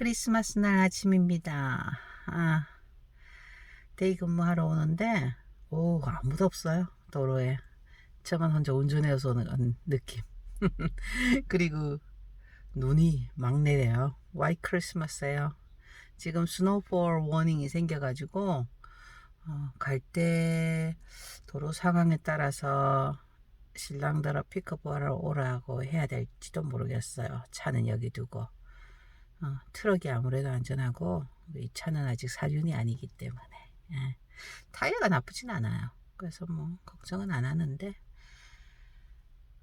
크리스마스 날 아침입니다. 아, 데이 근무하러 오는데, 오, 아무도 없어요. 도로에. 저만 혼자 운전해서 오는 느낌. 그리고 눈이 막 내려요. 와이 크리스마스예요. 지금 스노우볼 워닝이 생겨가지고 어, 갈때 도로 상황에 따라서 신랑들아 픽업하러 오라고 해야 될지도 모르겠어요. 차는 여기 두고 어, 트럭이 아무래도 안전하고 이 차는 아직 사륜이 아니기 때문에 예. 타이어가 나쁘진 않아요. 그래서 뭐 걱정은 안 하는데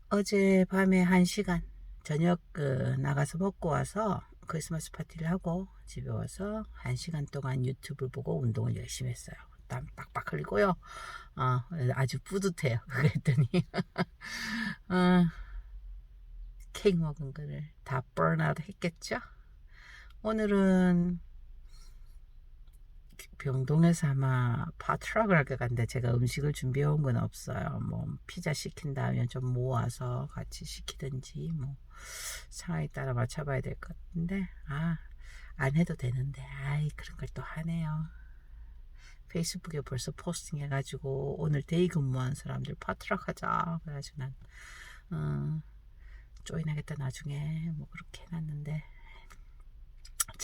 어제 밤에 한 시간 저녁 그 나가서 먹고 와서 크리스마스 파티를 하고 집에 와서 한 시간 동안 유튜브 보고 운동을 열심히 했어요. 땀 빡빡 흘리고요. 어, 아주 뿌듯해요. 그랬더니 어, 케이크 먹은 거를 다 burnout 했겠죠. 오늘은 병동에서 아마 파트락을 할 것 같은데 제가 음식을 준비해 온 건 없어요. 뭐 피자 시킨다면 좀 모아서 같이 시키든지 뭐 상황에 따라 맞춰봐야 될 것 같은데 아 안 해도 되는데 아이 그런 걸 또 하네요. 페이스북에 벌써 포스팅 해가지고 오늘 데이 근무한 사람들 파트락 하자 그래가지고 난 어, 조인하겠다 나중에 뭐 그렇게 해놨는데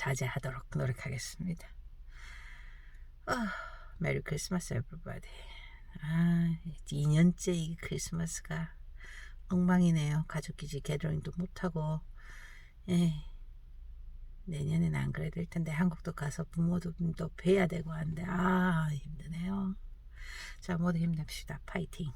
자제하도록 노력하겠습니다. 아, 메리 크리스마스 에브리바디. 아, 2년째 이 크리스마스가 엉망이네요. 가족끼리 게더링도 못하고. 에 내년에는 안 그래도 될 텐데 한국도 가서 부모도 또 뵈야 되고 한데 아 힘드네요. 자 모두 힘냅시다. 파이팅.